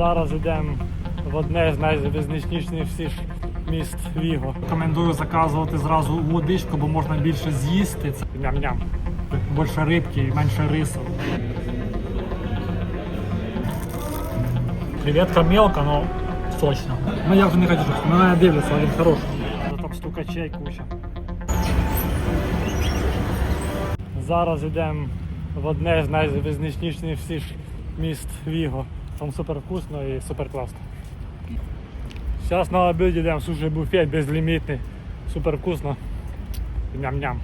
Зараз йдемо в одне з найвизначніших всіх міст Віго. Рекомендую заказувати зразу водичку, бо можна більше з'їсти. Ням-ням. Більше рибки і менше рису. Креветка мелка, но сочно. Ну я вже не хочу, щоб мене дивляться, він хороший. Там стукачей куча. Зараз йдемо в одне з найвизначніших всіх міст Віго. Там супер вкусно і супер класно. Зараз на обід йдемо суші буфет безлімітний. Супер вкусно. Ням-ням.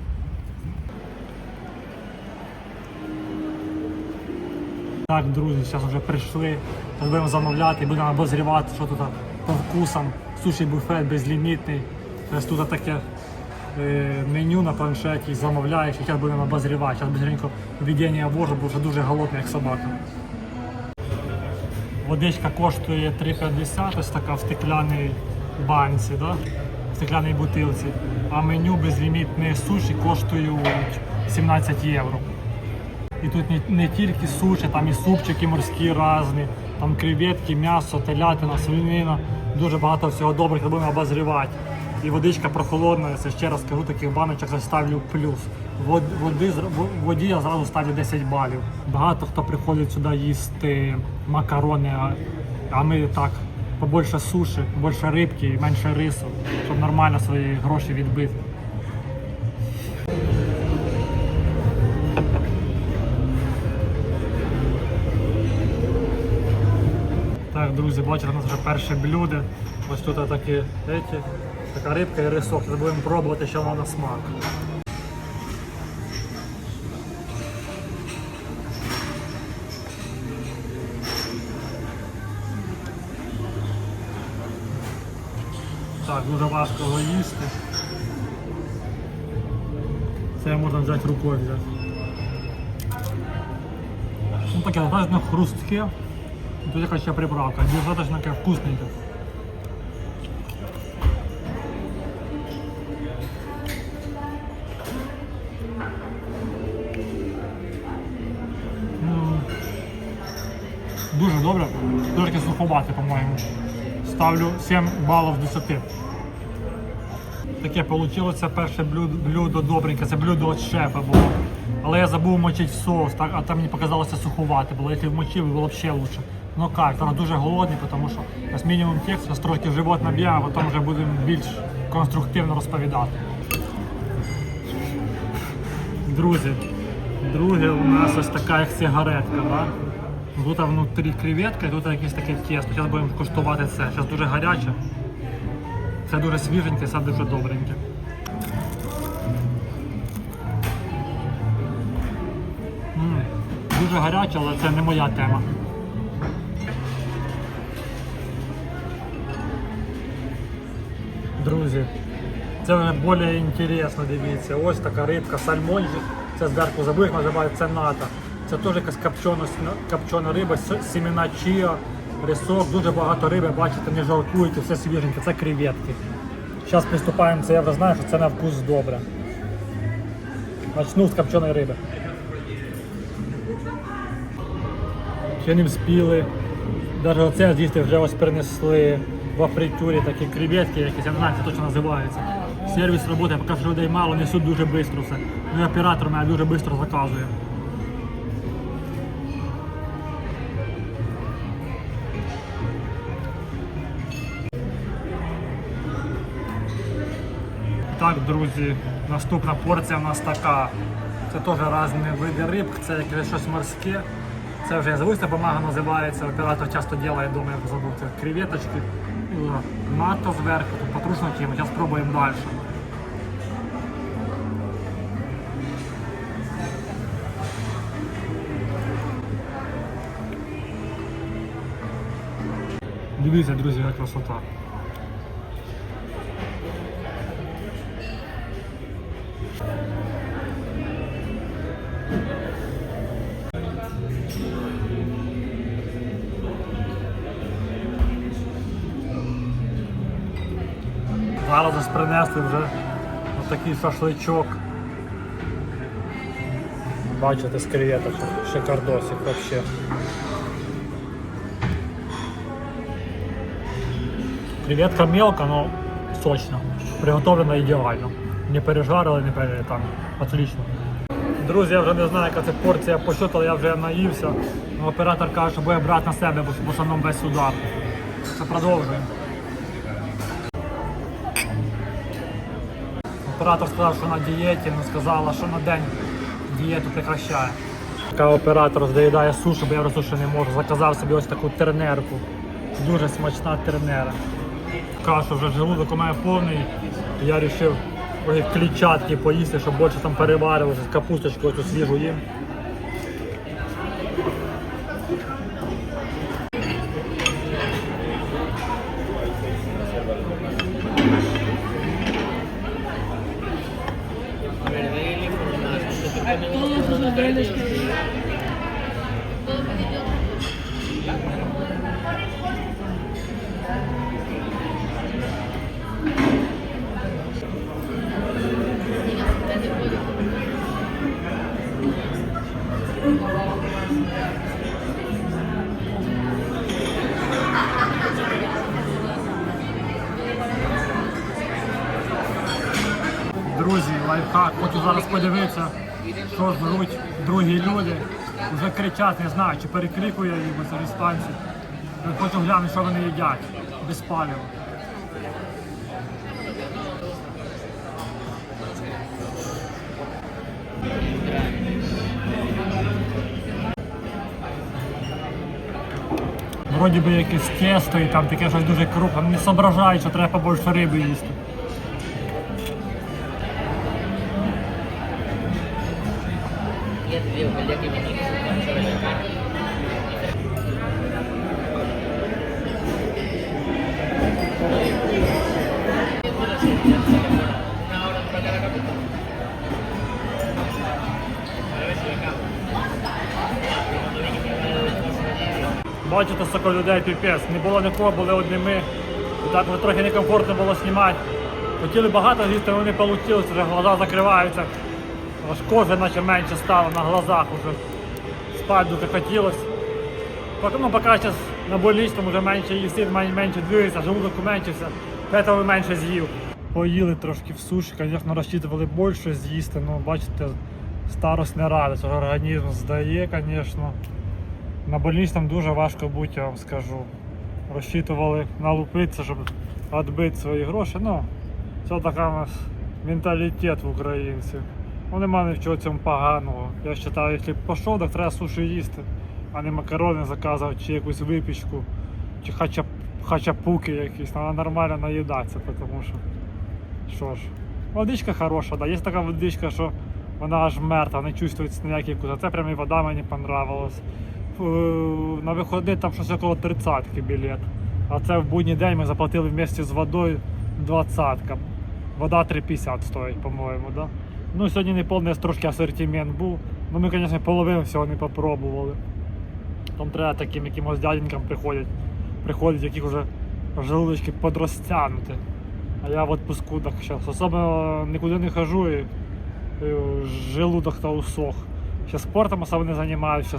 Так, друзі, зараз вже прийшли. Зараз будемо замовляти, будемо обозрівати, що тут по вкусам. Суші буфет безлімітний. Тобто тут таке е, меню на планшеті, замовляєш, і зараз будемо обозрівати. Зараз быстренько введення вожу, бо вже дуже голодний, як собака. Водичка коштує 3,50, ось така в стекляній банці, да? в стекляній бутилці. А меню безлімітні суші коштують 17 євро. І тут не, тільки суші, там і супчики морські різні, там креветки, м'ясо, телятина, свинина. Дуже багато всього доброго будемо обозрівати. І водичка прохолодна, я ще раз кажу, таких баночок заставлю плюс. Вод, води, воді я зразу ставлю 10 балів. Багато хто приходить сюди їсти макарони, а, ми так, побольше суші, більше рибки і менше рису, щоб нормально свої гроші відбити. Так, друзі, бачите, у нас вже перше блюдо. Ось тут такі, еті, така рибка і рисок. Зараз будемо пробувати, що вона на смак. Так, дуже важко його їсти. Це можна взяти рукою взяти. Ну таке, достатньо хрустке. Тут якась ще приправка. Достаточно таке вкусненьке. Дуже добре. Дуже таке по-моєму. Ставлю 7 балів з 10. Таке вийшло перше блюдо, блюдо добреньке, це блюдо від шефа було. Але я забув мочити в соус, так, а там мені показалося суховате було. Якщо вмочив, було б ще краще. Ну як, зараз дуже голодний, тому що зараз мінімум текст, зараз трошки живот наб'є, а потім вже будемо більш конструктивно розповідати. Друзі, друге у нас ось така як сигаретка. Да? Тут внутрі креветка і тут якесь таке тісто. Зараз будемо куштувати це. Зараз дуже гаряче. Це дуже свіженьке, це дуже добреньке. Дуже гаряче, але це не моя тема. Друзі, це вже більш інтересно, дивіться. Ось така рибка, сальмончик. Це зверху забув, як називається, ната. Це теж якась копчена, копчена риба, сімена чия, рисок, дуже багато риби, бачите, не жалкують, і все свіженьке, це креветки. Зараз приступаємо, це я вже знаю, що це на вкус добре. Начну з копченої риби. Ще не вспіли. Навіть оце з'їсти вже ось принесли в фритюрі такі креветки, якісь, я не знаю, це точно називається. Сервіс працює, поки що людей мало, несуть дуже швидко все. Ну і оператор мене дуже швидко заказує. Так, друзі, наступна порція у нас така. Це теж різні види риб, це якесь щось морське. Це вже я забув, бумага називається. Оператор часто робить вдома, я забув. Це креветочки, мато зверху, тут потрушно тіма. Зараз спробуємо далі. Дивіться, друзі, яка красота. Зараз ось принесли вже такий шашличок. Бачите, з креветочок, шикардосик вообще. Креветка мелко, но сочно. Приготовлена ідеально. Не пережарили, не пере... там. Отлично. Друзі, я вже не знаю, яка це порція по счету, я вже наївся. Ну, Оператор каже, що буде брати на себе, бо в основному весь удар. Це продовжуємо. Оператор сказав, що на дієті, але сказала, що на день дієту прекращає. Така оператор доїдає суші, бо я вже не можу. Заказав собі ось таку тернерку. Дуже смачна тернера. Кашу вже желудок у мене повний. Я вирішив ось клітчатки поїсти, щоб більше там переварилося, капусточку цю свіжу їм. Друзі, лайфхак, хочу зараз подивитися, що ж беруть другі люди. Вже кричать, не знаю, чи перекрикує їх, бо це Хочу глянути, що вони їдять без палива. Вроді би якесь тесто і там таке щось дуже крупне. Не зображають, що треба побольше риби їсти. Бачите, людей піпець. Не було нікого, були одні ми. І так вже трохи некомфортно було знімати. Хотіли багато з'їсти, не вийшло, вже глаза закриваються. Аж кожа наче менше стало на глазах уже. Спати дуже хотілося. Ну, поки зараз на больничному вже менше їсти, менше двигається, желудок уменшився, тому менше з'їв. Поїли трошки в суші, звісно, розчитували більше з'їсти, але бачите, старость не радить, організм здає, звісно. На больничному дуже важко бути, я вам скажу. Розчитували налупитися, щоб відбити свої гроші. Ну, це така у нас менталітет в українців. Ну, нема нічого цьому поганого. Я вважаю, якщо пішов, так треба суші їсти, а не макарони заказувати, чи якусь випічку, чи хачап, хачапуки якісь. Треба нормально наїдатися, тому що. Що ж, водичка хороша, да. Є така водичка, що вона аж мертва, не чувствується ніякий вкус. А Це прям і вода мені понравилась. Е, На виходи там щось около 30 білет. А це в будній день ми заплатили вместе з водою 20. Вода 3,50 стоїть, по-моєму, да? Ну, сьогодні не повний трошки асортимент був. Ну ми, звісно, половину всього не попробували. Там треба таким якимось дяденькам приходять, приходять, яких вже желудочки подростянути. А я в отпуску так зараз. Особо нікуди не хожу і, і желудок то усох. Ще спортом особо не займаюся,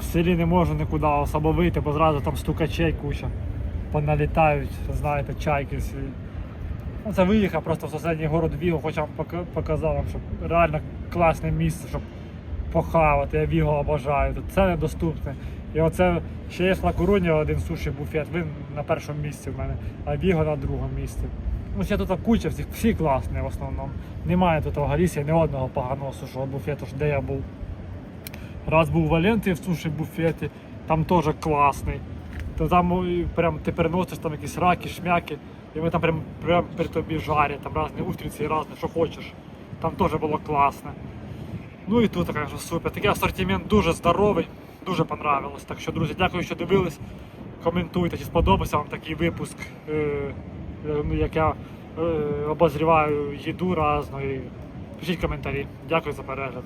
в селі не можу нікуди особо вийти, бо зразу там стукачей куча. Поналітають, знаєте, чайки всі. Ну, це виїхав просто в сусідній город Віго, хоча пока- показав вам, що реально класне місце, щоб похавати. Я Віго обожаю. Це недоступне. І оце ще є Ла один суші буфет. Він на першому місці в мене, а Віго на другому місці. Ну, ще тут куча всіх, всі класні в основному. Немає тут в Галісі ні одного поганого сушого буфету, де я був. Раз був в Валенції в суші буфеті, там теж класний. То там прям ти переносиш там якісь раки, шмяки, і вони там прям, прям при тобі жарять, там різні устриці, різні, що хочеш. Там теж було класне. Ну і тут, звісно, супер. Такий асортимент дуже здоровий, дуже понравилось. Так що, друзі, дякую, що дивились. Коментуйте, чи сподобався вам такий випуск, е, е, ну, як я е, обозріваю їду разну. І Пишіть коментарі. Дякую за перегляд.